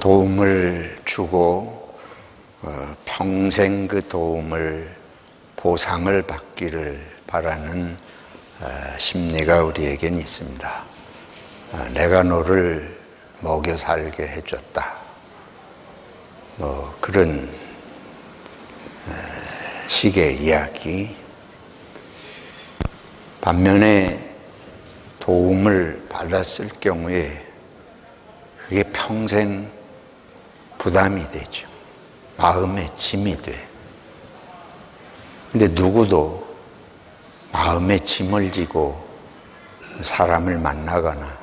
도움을 주고 어, 평생 그 도움을 보상을 받기를 바라는 어, 심리가 우리에겐 있습니다. 어, 내가 너를 먹여 살게 해줬다. 뭐 그런 식의 이야기. 반면에 도움을 받았을 경우에 그게 평생 부담이 되죠. 마음의 짐이 돼. 근데 누구도 마음의 짐을 지고 사람을 만나거나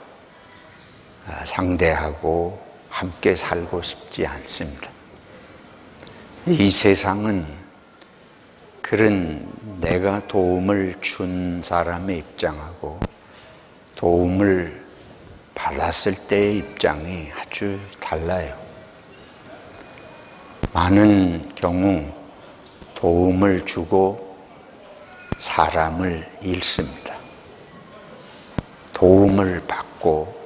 아, 상대하고 함께 살고 싶지 않습니다. 이 세상은 그런 내가 도움을 준 사람의 입장하고 도움을 받았을 때의 입장이 아주 달라요. 많은 경우 도움을 주고 사람을 잃습니다. 도움을 받고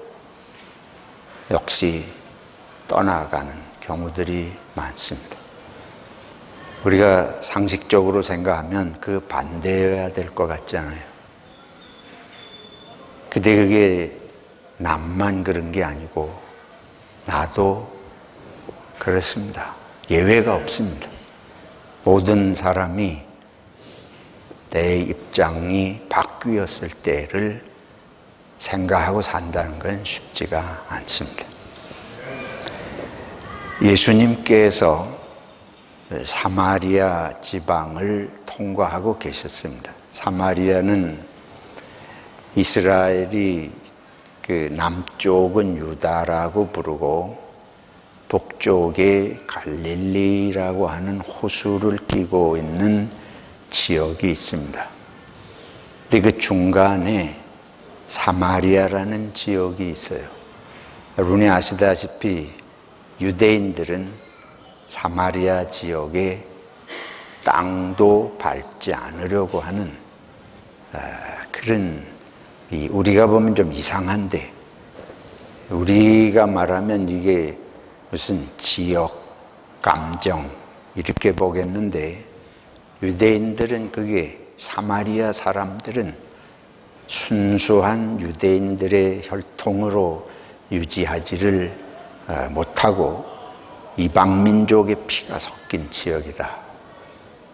역시 떠나가는 경우들이 많습니다. 우리가 상식적으로 생각하면 그 반대여야 될 것 같잖아요. 근데 그게 남만 그런 게 아니고 나도 그렇습니다. 예외가 없습니다. 모든 사람이 내 입장이 바뀌었을 때를 생각하고 산다는 건 쉽지가 않습니다. 예수님께서 사마리아 지방을 통과하고 계셨습니다. 사마리아는 이스라엘이 그 남쪽은 유다라고 부르고 북쪽에 갈릴리라고 하는 호수를 끼고 있는 지역이 있습니다. 근데 그 중간에 사마리아라는 지역이 있어요. 여러분이 아시다시피 유대인들은 사마리아 지역에 땅도 밟지 않으려고 하는 아, 그런 우리가 보면 좀 이상한데 우리가 말하면 이게 무슨 지역 감정 이렇게 보겠는데 유대인들은 그게 사마리아 사람들은 순수한 유대인들의 혈통으로 유지하지를 어, 못하고 이방 민족의 피가 섞인 지역이다.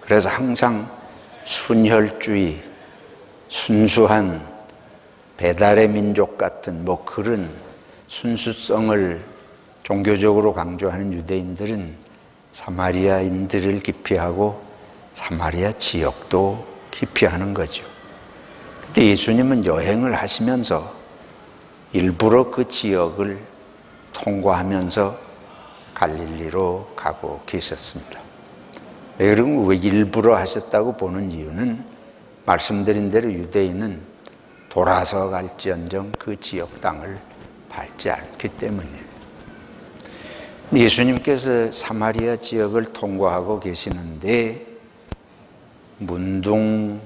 그래서 항상 순혈주의, 순수한 배달의 민족 같은 뭐 그런 순수성을 종교적으로 강조하는 유대인들은 사마리아인들을 기피하고 사마리아 지역도 기피하는 거죠. 근데 예수님은 여행을 하시면서 일부러 그 지역을 통과하면서 갈릴리로 가고 계셨습니다. 왜 그러면 왜 일부러 하셨다고 보는 이유는 말씀드린 대로 유대인은 돌아서 갈지언정 그 지역 땅을 밟지 않기 때문이에요. 예수님께서 사마리아 지역을 통과하고 계시는데 문둥병을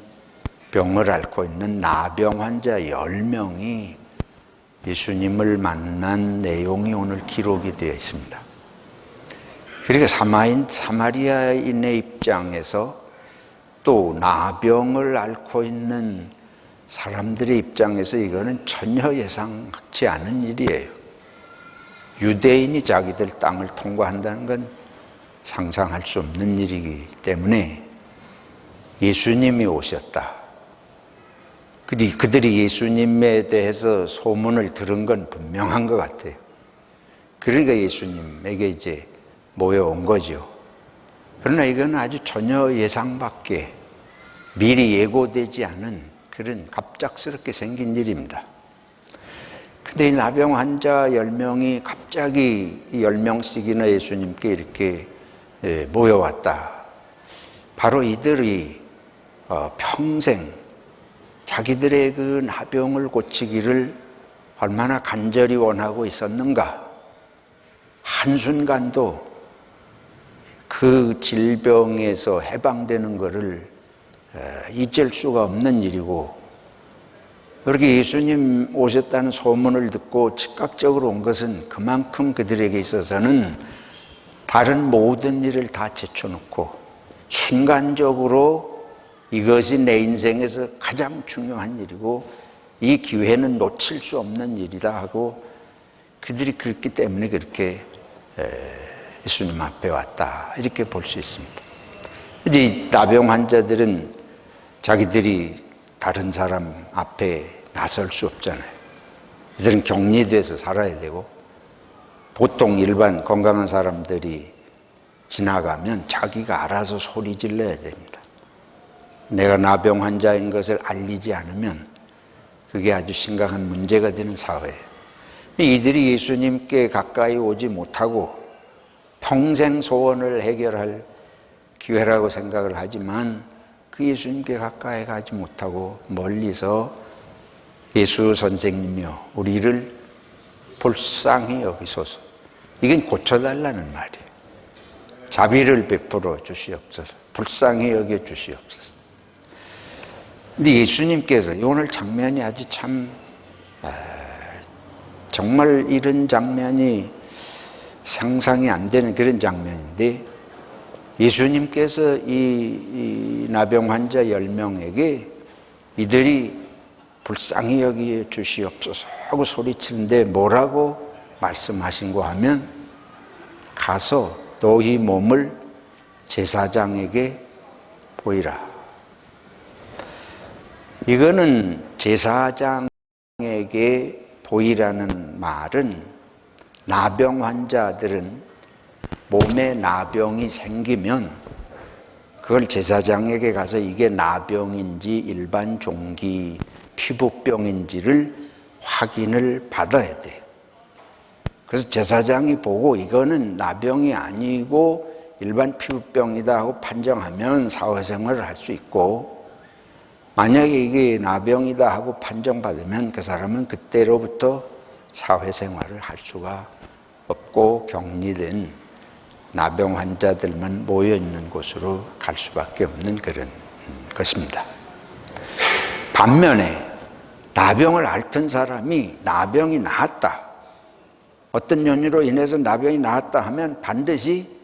앓고 있는 나병 환자 10명이 예수님을 만난 내용이 오늘 기록이 되어 있습니다. 그러니까 사마인, 사마리아인의 입장에서 또 나병을 앓고 있는 사람들의 입장에서 이거는 전혀 예상치 않은 일이에요. 유대인이 자기들 땅을 통과한다는 건 상상할 수 없는 일이기 때문에 예수님이 오셨다. 그들이 예수님에 대해서 소문을 들은 건 분명한 것 같아요. 그러니까 예수님에게 이제 모여온 거죠. 그러나 이건 아주 전혀 예상 밖에 미리 예고되지 않은 그런 갑작스럽게 생긴 일입니다. 근데 이 나병 환자 10명이 갑자기 10명씩이나 예수님께 이렇게 예, 모여왔다. 바로 이들이 어, 평생 자기들의 그 나병을 고치기를 얼마나 간절히 원하고 있었는가. 한순간도 그 질병에서 해방되는 것을 잊을 수가 없는 일이고 그렇게 예수님 오셨다는 소문을 듣고 즉각적으로 온 것은 그만큼 그들에게 있어서는 다른 모든 일을 다 제쳐놓고 순간적으로 이것이 내 인생에서 가장 중요한 일이고 이 기회는 놓칠 수 없는 일이다 하고 그들이 그렇기 때문에 그렇게 예수님 앞에 왔다 이렇게 볼 수 있습니다. 이 나병 환자들은 자기들이 다른 사람 앞에 나설 수 없잖아요. 이들은 격리돼서 살아야 되고 보통 일반 건강한 사람들이 지나가면 자기가 알아서 소리 질러야 됩니다. 내가 나병 환자인 것을 알리지 않으면 그게 아주 심각한 문제가 되는 사회예요. 이들이 예수님께 가까이 오지 못하고 평생 소원을 해결할 기회라고 생각을 하지만 그 예수님께 가까이 가지 못하고 멀리서 예수 선생님이여 우리를 불쌍히 여기소서. 이건 고쳐달라는 말이에요. 자비를 베풀어 주시옵소서. 불쌍히 여겨 주시옵소서. 근데 예수님께서 오늘 장면이 아주 참 아, 정말 이런 장면이 상상이 안 되는 그런 장면인데 예수님께서 이, 이 나병 환자 10명에게 이들이 불쌍히 여기 주시옵소서 하고 소리치는데 뭐라고 말씀하신 거 하면 가서 너희 몸을 제사장에게 보이라. 이거는 제사장에게 보이라는 말은 나병 환자들은 몸에 나병이 생기면 그걸 제사장에게 가서 이게 나병인지 일반 종기 피부병인지를 확인을 받아야 돼. 그래서 제사장이 보고 이거는 나병이 아니고 일반 피부병이다 하고 판정하면 사회생활을 할 수 있고 만약에 이게 나병이다 하고 판정받으면 그 사람은 그때로부터 사회생활을 할 수가 없고 격리된 나병 환자들만 모여 있는 곳으로 갈 수밖에 없는 그런 것입니다. 반면에 나병을 앓던 사람이 나병이 나았다. 어떤 연유로 인해서 나병이 나았다 하면 반드시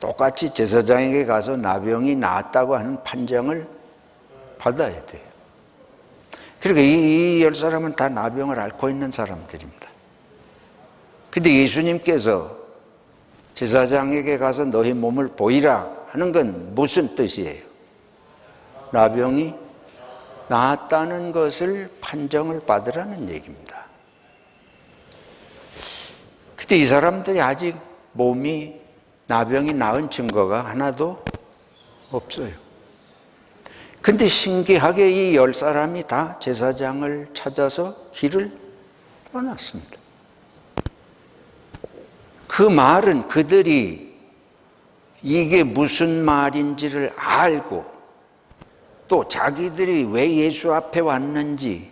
똑같이 제사장에게 가서 나병이 나았다고 하는 판정을 받아야 돼요. 그러니까 이열 사람은 다 나병을 앓고 있는 사람들입니다. 근데 예수님께서 제사장에게 가서 너희 몸을 보이라 하는 건 무슨 뜻이에요? 나병이 나았다는 것을 판정을 받으라는 얘기입니다. 근데 이 사람들이 아직 몸이 나병이 나은 증거가 하나도 없어요. 근데 신기하게 이 열 사람이 다 제사장을 찾아서 길을 떠났습니다. 그 말은 그들이 이게 무슨 말인지를 알고 또 자기들이 왜 예수 앞에 왔는지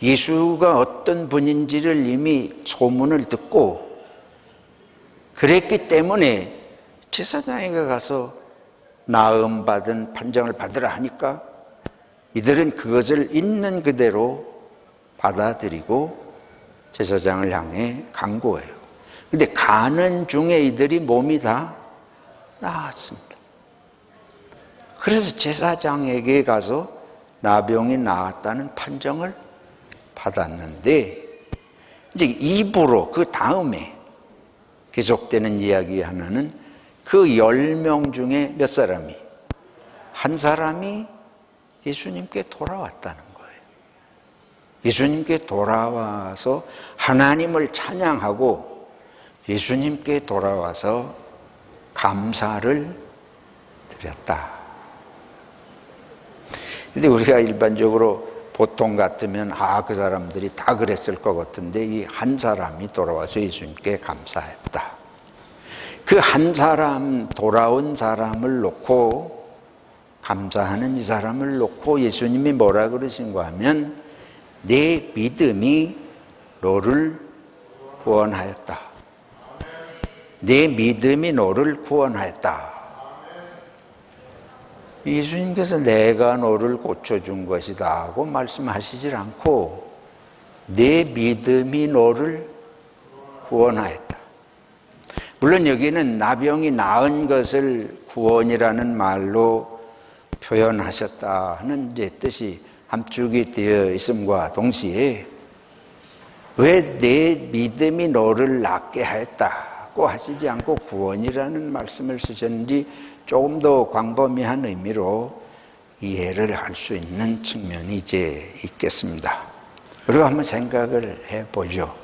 예수가 어떤 분인지를 이미 소문을 듣고 그랬기 때문에 제사장에게 가서 나음 받은 판정을 받으라 하니까 이들은 그것을 있는 그대로 받아들이고 제사장을 향해 간 거예요. 근데 가는 중에 이들이 몸이 다 나았습니다. 그래서 제사장에게 가서 나병이 나았다는 판정을 받았는데 이제 입으로 그 다음에 계속되는 이야기 하나는 그 열 명 중에 몇 사람이 한 사람이 예수님께 돌아왔다는 거예요. 예수님께 돌아와서 하나님을 찬양하고 예수님께 돌아와서 감사를 드렸다. 근데 우리가 일반적으로 보통 같으면 아, 그 사람들이 다 그랬을 것 같은데 이 한 사람이 돌아와서 예수님께 감사했다. 그 한 사람, 돌아온 사람을 놓고 감사하는 이 사람을 놓고 예수님이 뭐라 그러신가 하면 내 믿음이 너를 구원하였다. 내 믿음이 너를 구원하였다. 예수님께서 내가 너를 고쳐준 것이다 하고 말씀하시질 않고 내 믿음이 너를 구원하였다. 물론 여기는 나병이 나은 것을 구원이라는 말로 표현하셨다는 이제 뜻이 함축이 되어 있음과 동시에 왜 내 믿음이 너를 낫게 하였다 고 하시지 않고 구원이라는 말씀을 쓰셨는지 조금 더 광범위한 의미로 이해를 할 수 있는 측면이 이제 있겠습니다. 그리고 한번 생각을 해 보죠.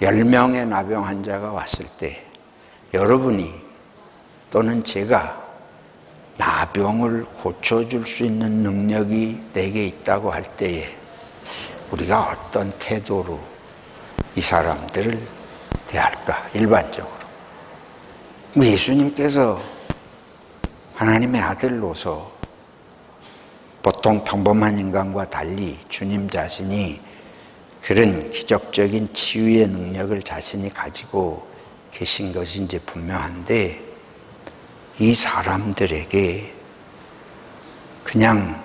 10명의 나병 환자가 왔을 때 여러분이 또는 제가 나병을 고쳐줄 수 있는 능력이 내게 있다고 할 때에 우리가 어떤 태도로 이 사람들을 대할까, 일반적으로. 예수님께서 하나님의 아들로서 보통 평범한 인간과 달리 주님 자신이 그런 기적적인 치유의 능력을 자신이 가지고 계신 이제 분명한데 이 사람들에게 그냥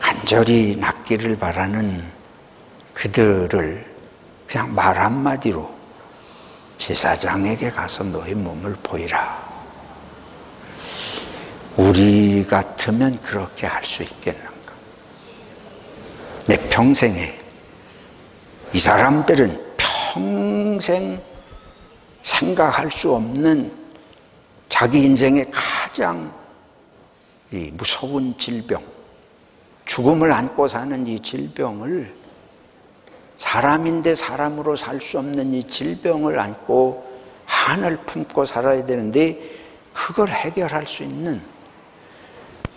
간절히 낫기를 바라는 그들을 그냥 말 한마디로 제사장에게 가서 너의 몸을 보이라. 우리 같으면 그렇게 할 수 있겠는가? 내 평생에 이 사람들은 평생 생각할 수 없는 자기 인생의 가장 이 무서운 질병, 죽음을 안고 사는 이 질병을 사람인데 사람으로 살 수 없는 이 질병을 안고 한을 품고 살아야 되는데 그걸 해결할 수 있는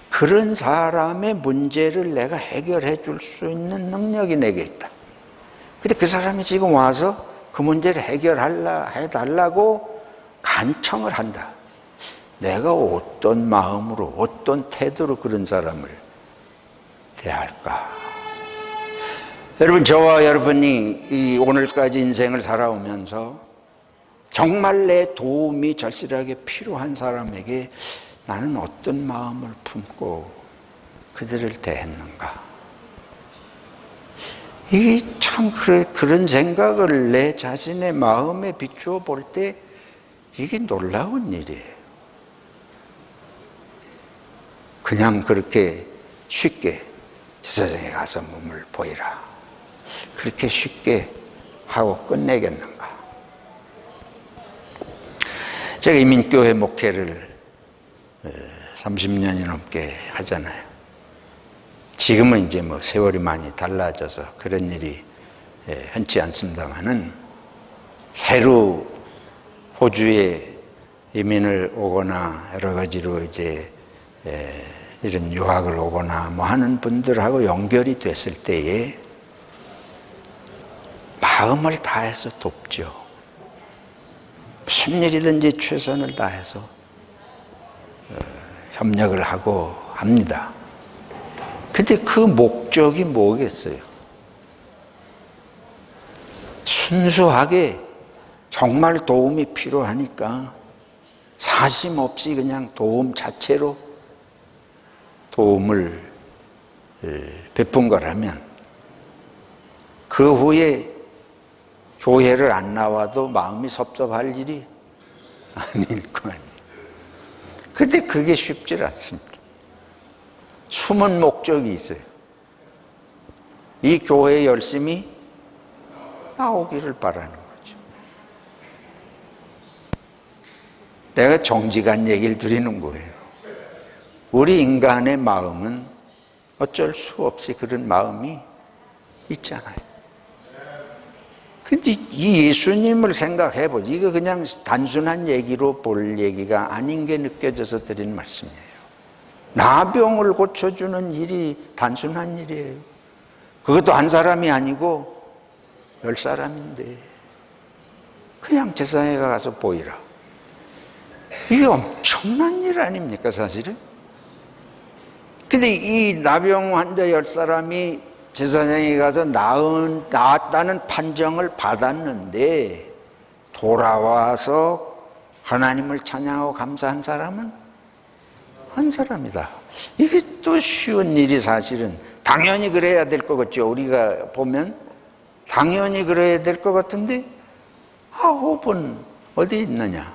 그런 사람의 문제를 내가 해결해 줄 수 있는 능력이 내게 있다. 근데 그 사람이 지금 와서 그 문제를 해결하려 해달라고 간청을 한다. 내가 어떤 마음으로, 어떤 태도로 그런 사람을 대할까? 여러분, 저와 여러분이 이 오늘까지 인생을 살아오면서 정말 내 도움이 절실하게 필요한 사람에게 나는 어떤 마음을 품고 그들을 대했는가? 이게 참 그런 생각을 내 자신의 마음에 비추어 볼 때 이게 놀라운 일이에요. 그냥 그렇게 쉽게 제사장에 가서 몸을 보이라. 그렇게 쉽게 하고 끝내겠는가? 제가 이민교회 목회를 30년이 넘게 하잖아요. 지금은 이제 뭐 세월이 많이 달라져서 그런 일이 흔치 않습니다만은 새로 호주에 이민을 오거나 여러 가지로 이제 이런 유학을 오거나 뭐 하는 분들하고 연결이 됐을 때에 마음을 다해서 돕죠. 무슨 일이든지 최선을 다해서 협력을 하고 합니다. 근데 그 목적이 뭐겠어요? 순수하게 정말 도움이 필요하니까 사심 없이 그냥 도움 자체로 도움을 베푼 거라면 그 후에 교회를 안 나와도 마음이 섭섭할 일이 아닐 거 아니에요. 근데 그게 쉽지 않습니다. 숨은 목적이 있어요. 이 교회에 열심히 나오기를 바라는 거죠. 내가 정직한 얘기를 드리는 거예요. 우리 인간의 마음은 어쩔 수 없이 그런 마음이 있잖아요. 근데 이 예수님을 생각해 보지. 이거 그냥 단순한 얘기로 볼 얘기가 아닌 게 느껴져서 드린 말씀이에요. 나병을 고쳐주는 일이 단순한 일이에요. 그것도 한 사람이 아니고 열 사람인데 그냥 제사에 가서 보이라. 이게 엄청난 일 아닙니까 사실은? 근데 이 나병 환자 열 사람이 제사장에 가서 나은, 나았다는 판정을 받았는데 돌아와서 하나님을 찬양하고 감사한 사람은 한 사람이다. 이게 또 쉬운 일이 사실은 당연히 그래야 될 것 같죠. 우리가 보면 당연히 그래야 될 것 같은데 아홉은 어디 있느냐?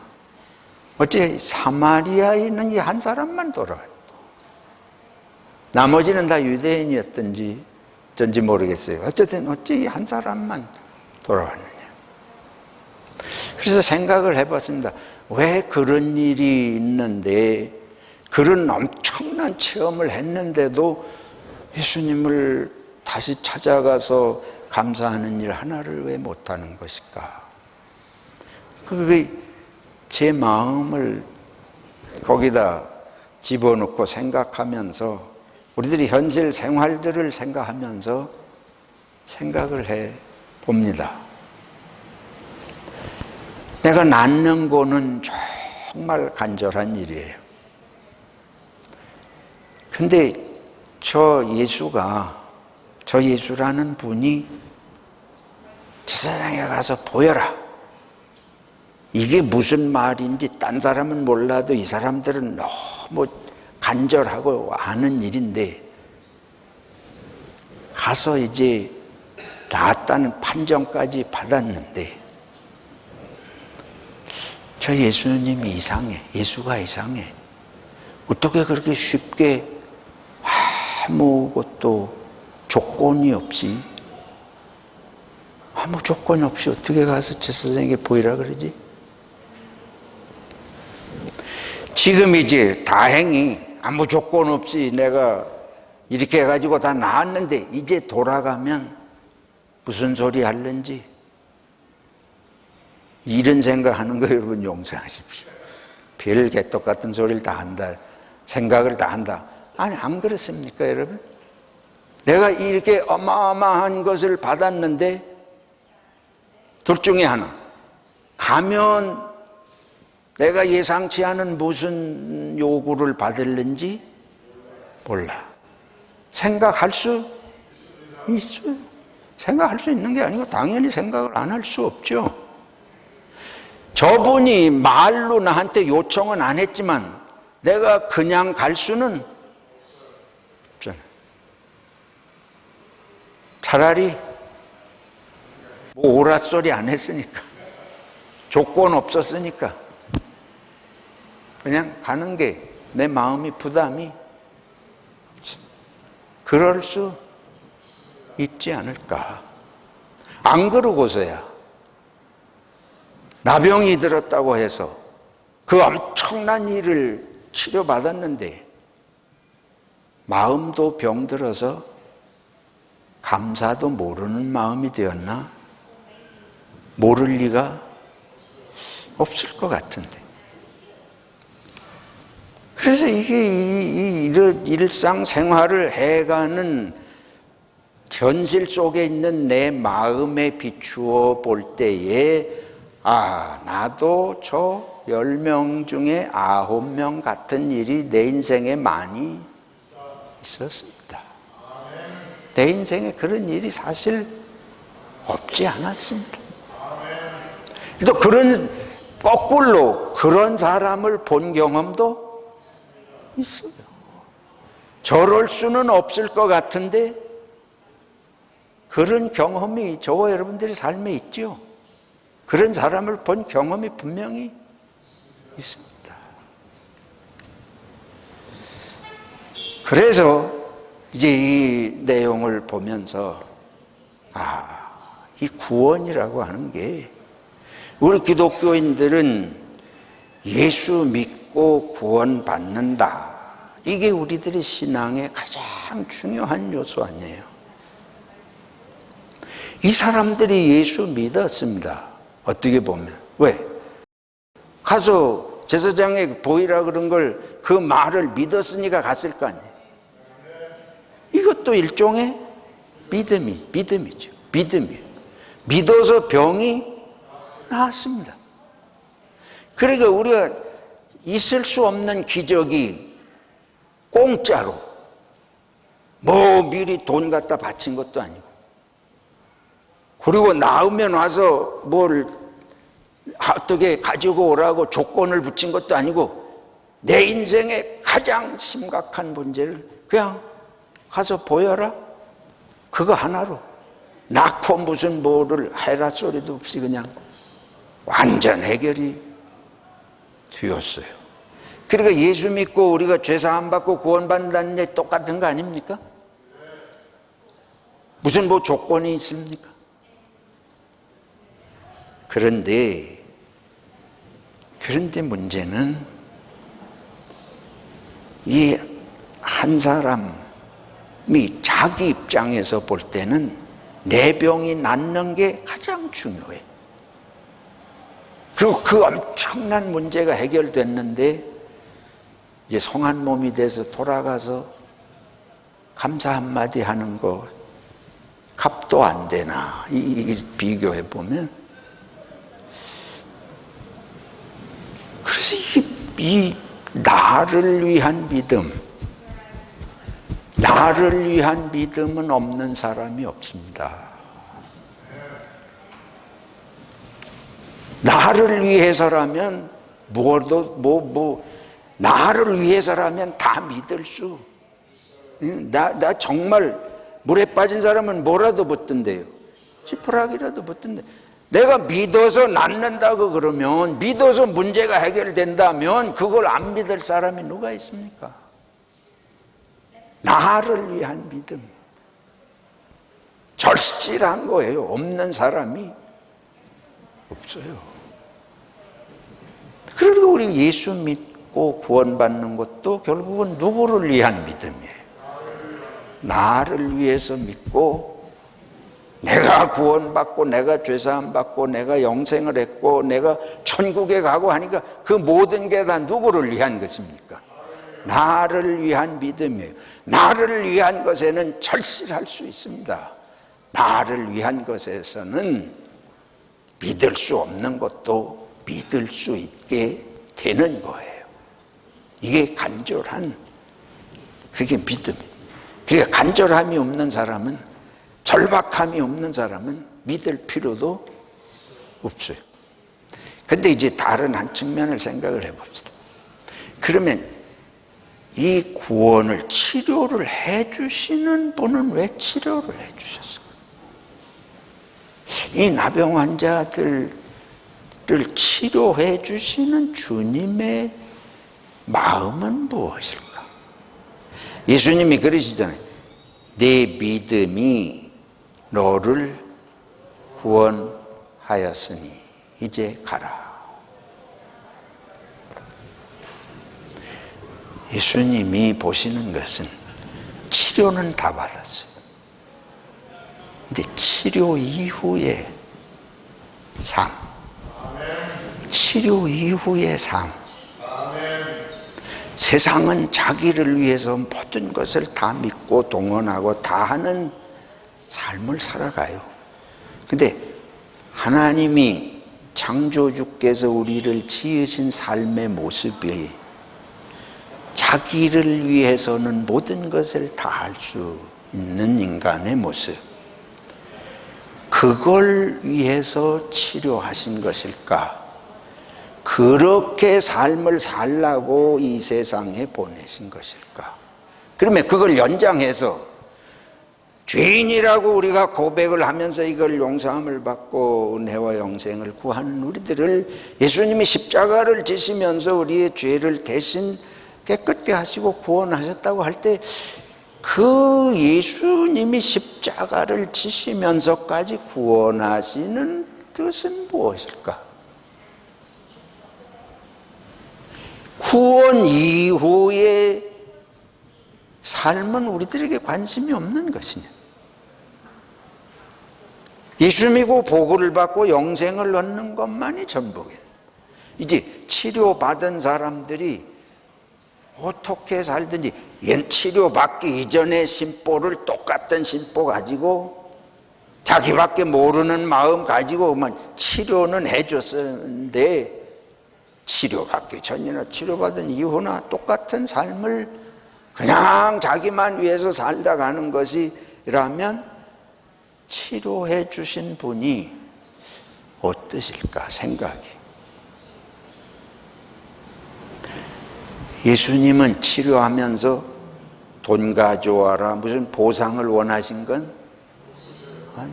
어째 사마리아에 있는 이 한 사람만 돌아와요. 나머지는 다 유대인이었던지 전지 모르겠어요. 어쨌든 이한 사람만 돌아왔느냐. 그래서 생각을 해봤습니다. 왜 그런 일이 있는데 그런 엄청난 체험을 했는데도 예수님을 다시 찾아가서 감사하는 일 하나를 왜 못하는 것일까? 그게 제 마음을 거기다 집어넣고 생각하면서 우리들이 현실 생활들을 생각하면서 생각을 해 봅니다. 내가 낳는 거는 정말 간절한 일이에요. 근데 저 예수가, 저 예수라는 분이 제사장에 가서 보여라. 이게 무슨 말인지 딴 사람은 몰라도 이 사람들은 너무 간절하고 아는 일인데 가서 이제 나았다는 판정까지 받았는데 저 예수님이 이상해. 예수가 이상해. 어떻게 그렇게 쉽게 아무것도 조건이 없이 아무 조건이 없이 어떻게 가서 제사장에게 보이라 그러지? 지금 이제 다행히 아무 조건 없이 내가 이렇게 해가지고 다 나았는데 이제 돌아가면 무슨 소리 할는지 이런 생각하는 거 여러분 용서하십시오. 별 개떡 같은 소리를 다 한다. 생각을 다 한다. 아니 안 그렇습니까 여러분? 내가 이렇게 어마어마한 것을 받았는데 둘 중에 하나 가면 내가 예상치 않은 무슨 요구를 받을는지 몰라. 생각할 수 있어요. 생각할 수 있는 게 아니고 당연히 생각을 안 할 수 없죠. 저분이 말로 나한테 요청은 안 했지만 내가 그냥 갈 수는 없잖아. 차라리 뭐 오랏 소리 안 했으니까 조건 없었으니까 그냥 가는 게 내 마음이 부담이 그럴 수 있지 않을까. 안 그러고서야 나병이 들었다고 해서 그 엄청난 일을 치료받았는데 마음도 병들어서 감사도 모르는 마음이 되었나? 모를 리가 없을 것 같은데. 그래서 이게 이, 이 일상생활을 해가는 현실 속에 있는 내 마음에 비추어 볼 때에 아, 나도 저 열 명 중에 아홉 명 같은 일이 내 인생에 많이 있었습니다. 내 인생에 그런 일이 사실 없지 않았습니다. 또 그런 거꾸로 그런 사람을 본 경험도 있어요. 저럴 수는 없을 것 같은데 그런 경험이 저와 여러분들의 삶에 있죠. 그런 사람을 본 경험이 분명히 있습니다. 그래서 이제 이 내용을 보면서 아, 이 구원이라고 하는 게 우리 기독교인들은 예수 믿고 구원받는다. 이게 우리들의 신앙의 가장 중요한 요소 아니에요. 이 사람들이 예수 믿었습니다. 어떻게 보면. 왜? 가서 제사장에 보이라 그런 걸 그 말을 믿었으니까 갔을 거 아니에요. 이것도 일종의 믿음이, 믿음이죠. 믿음이에요. 믿어서 병이 나았습니다. 그러니까 우리가 있을 수 없는 기적이 공짜로 뭐 미리 돈 갖다 바친 것도 아니고 그리고 나으면 와서 뭘 어떻게 가지고 오라고 조건을 붙인 것도 아니고 내 인생의 가장 심각한 문제를 그냥 가서 보여라. 그거 하나로. 낳고 무슨 뭐를 해라 소리도 없이 그냥 완전 해결이 되었어요. 그러니까 예수 믿고 우리가 죄사함 받고 구원받는다는 게 똑같은 거 아닙니까? 무슨 뭐 조건이 있습니까? 그런데 그런데 문제는 이 한 사람이 자기 입장에서 볼 때는 내 병이 낫는 게 가장 중요해. 그리고 그 엄청난 문제가 해결됐는데 이제 성한 몸이 돼서 돌아가서 감사 한마디 하는 거 값도 안 되나 이, 이 비교해 보면 그래서 이, 이 나를 위한 믿음 나를 위한 믿음은 없는 사람이 없습니다. 나를 위해서라면 무엇도 뭐 뭐 나를 위해서라면 다 믿을 수. 나, 나 정말 물에 빠진 사람은 뭐라도 붙든대요. 지푸라기라도 붙든대. 내가 믿어서 낫는다고 그러면 믿어서 문제가 해결된다면 그걸 안 믿을 사람이 누가 있습니까? 나를 위한 믿음. 절실한 거예요. 없는 사람이 없어요. 그리고 우리 예수 믿고 구원받는 것도 결국은 누구를 위한 믿음이에요. 나를 위해서 믿고 내가 구원받고 내가 죄사함 받고 내가 영생을 했고 내가 천국에 가고 하니까 그 모든 게 다 누구를 위한 것입니까? 나를 위한 믿음이에요. 나를 위한 것에는 절실할 수 있습니다. 나를 위한 것에서는 믿을 수 없는 것도 믿을 수 있게 되는 거예요. 이게 간절한 그게 믿음이에요. 그러니까 간절함이 없는 사람은 절박함이 없는 사람은 믿을 필요도 없어요. 근데 이제 다른 한 측면을 생각을 해봅시다. 그러면 이 구원을 치료를 해주시는 분은 왜 치료를 해주셨을까? 이 나병 환자들 을 치료해 주시는 주님의 마음은 무엇일까? 예수님이 그러시잖아요. 내 믿음이 너를 구원하였으니 이제 가라. 예수님이 보시는 것은 치료는 다 받았어요. 근데 치료 이후의 삶, 치료 이후의 삶, 세상은 자기를 위해서 모든 것을 다 믿고 동원하고 다 하는 삶을 살아가요. 근데 하나님이 창조주께서 우리를 지으신 삶의 모습이 자기를 위해서는 모든 것을 다 할 수 있는 인간의 모습. 그걸 위해서 치료하신 것일까? 그렇게 삶을 살라고 이 세상에 보내신 것일까? 그러면 그걸 연장해서 죄인이라고 우리가 고백을 하면서 이걸 용서함을 받고 은혜와 영생을 구하는 우리들을 예수님이 십자가를 지시면서 우리의 죄를 대신 깨끗게 하시고 구원하셨다고 할 때 그 예수님이 십자가를 지시면서까지 구원하시는 뜻은 무엇일까? 구원 이후의 삶은 우리들에게 관심이 없는 것이냐? 예수 믿고 보고를 받고 영생을 얻는 것만이 전부겠 이제 치료받은 사람들이 어떻게 살든지 치료받기 이전의 심보를 똑같은 심보 가지고 자기밖에 모르는 마음 가지고만 치료는 해줬었는데 치료받기 전이나 치료받은 이후나 똑같은 삶을 그냥 자기만 위해서 살다 가는 것이라면 치료해 주신 분이 어떠실까 생각이 예수님은 치료하면서 돈 가져와라 무슨 보상을 원하신 건 아니.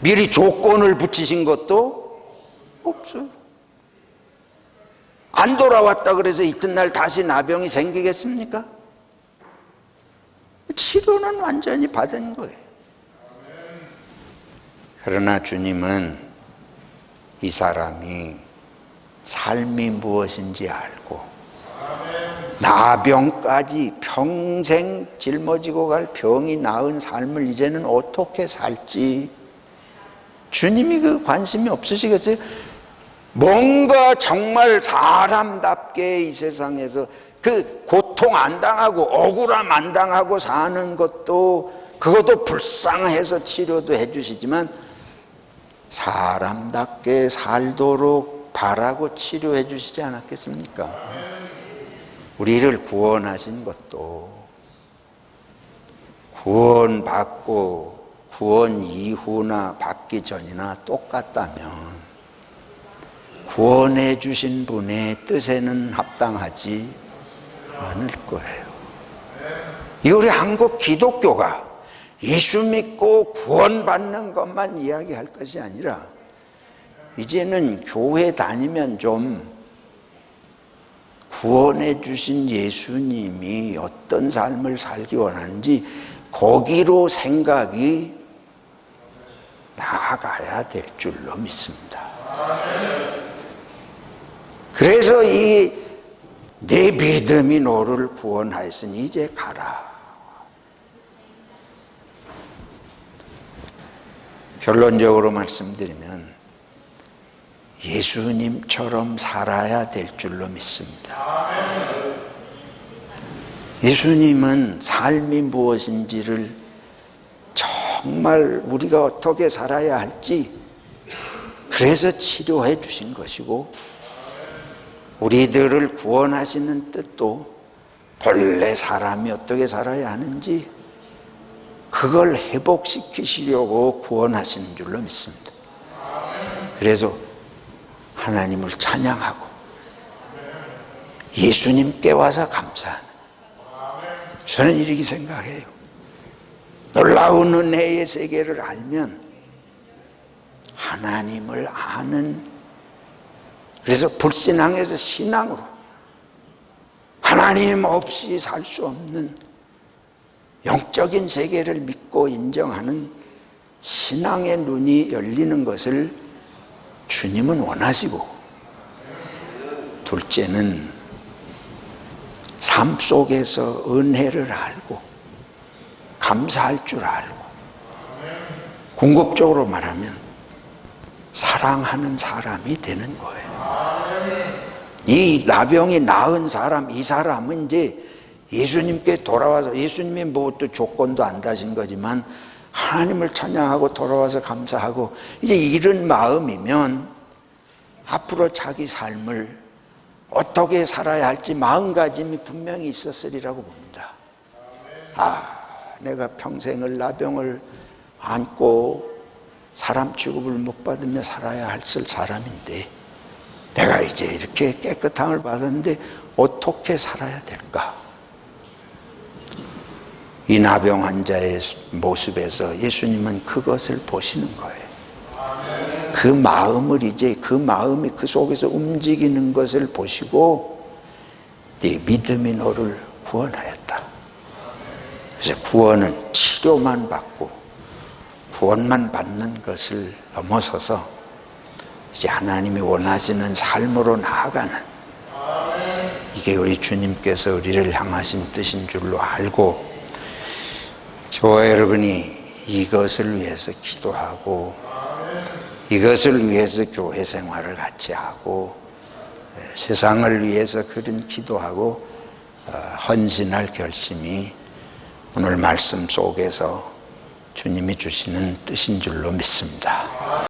미리 조건을 붙이신 것도 없어요. 안 돌아왔다 그래서 이튿날 다시 나병이 생기겠습니까? 치료는 완전히 받은 거예요. 그러나 주님은 이 사람이 삶이 무엇인지 알고 나병까지 평생 짊어지고 갈 병이 나은 삶을 이제는 어떻게 살지 주님이 그 관심이 없으시겠어요? 뭔가 정말 사람답게 이 세상에서 그 고통 안 당하고 억울함 안 당하고 사는 것도 그것도 불쌍해서 치료도 해주시지만 사람답게 살도록 바라고 치료해 주시지 않았겠습니까? 우리를 구원하신 것도 구원받고 구원 이후나 받기 전이나 똑같다면 구원해 주신 분의 뜻에는 합당하지 않을 거예요. 이 우리 한국 기독교가 예수 믿고 구원받는 것만 이야기할 것이 아니라 이제는 교회 다니면 좀 구원해 주신 예수님이 어떤 삶을 살기 원하는지 거기로 생각이 나아가야 될 줄로 믿습니다. 그래서 이 내 믿음이 너를 구원하였으니 이제 가라. 결론적으로 말씀드리면 예수님처럼 살아야 될 줄로 믿습니다. 예수님은 삶이 무엇인지를 정말 우리가 어떻게 살아야 할지 그래서 치료해 주신 것이고 우리들을 구원하시는 뜻도 본래 사람이 어떻게 살아야 하는지 그걸 회복시키시려고 구원하시는 줄로 믿습니다. 그래서 하나님을 찬양하고 예수님께 와서 감사하는 저는 이렇게 생각해요. 놀라운 은혜의 세계를 알면 하나님을 아는 그래서 불신앙에서 신앙으로 하나님 없이 살 수 없는 영적인 세계를 믿고 인정하는 신앙의 눈이 열리는 것을 주님은 원하시고 둘째는 삶 속에서 은혜를 알고 감사할 줄 알고 궁극적으로 말하면 사랑하는 사람이 되는 거예요. 이 나병이 나은 사람, 이 사람은 이제 예수님께 돌아와서 예수님이 뭐또 조건도 안 다신 거지만 하나님을 찬양하고 돌아와서 감사하고 이제 이런 마음이면 앞으로 자기 삶을 어떻게 살아야 할지 마음가짐이 분명히 있었으리라고 봅니다. 아, 내가 평생을 나병을 안고 사람 취급을 못 받으며 살아야 할 사람인데 내가 이제 이렇게 깨끗함을 받았는데 어떻게 살아야 될까? 이 나병 환자의 모습에서 예수님은 그것을 보시는 거예요. 그 마음을 이제 그 마음이 그 속에서 움직이는 것을 보시고 네 믿음이 너를 구원하였다. 그래서 구원은 치료만 받고 구원만 받는 것을 넘어서서 이제 하나님이 원하시는 삶으로 나아가는 이게 우리 주님께서 우리를 향하신 뜻인 줄로 알고 저와 여러분이 이것을 위해서 기도하고 이것을 위해서 교회 생활을 같이 하고 세상을 위해서 그런 기도하고 어, 헌신할 결심이 오늘 말씀 속에서 주님이 주시는 뜻인 줄로 믿습니다.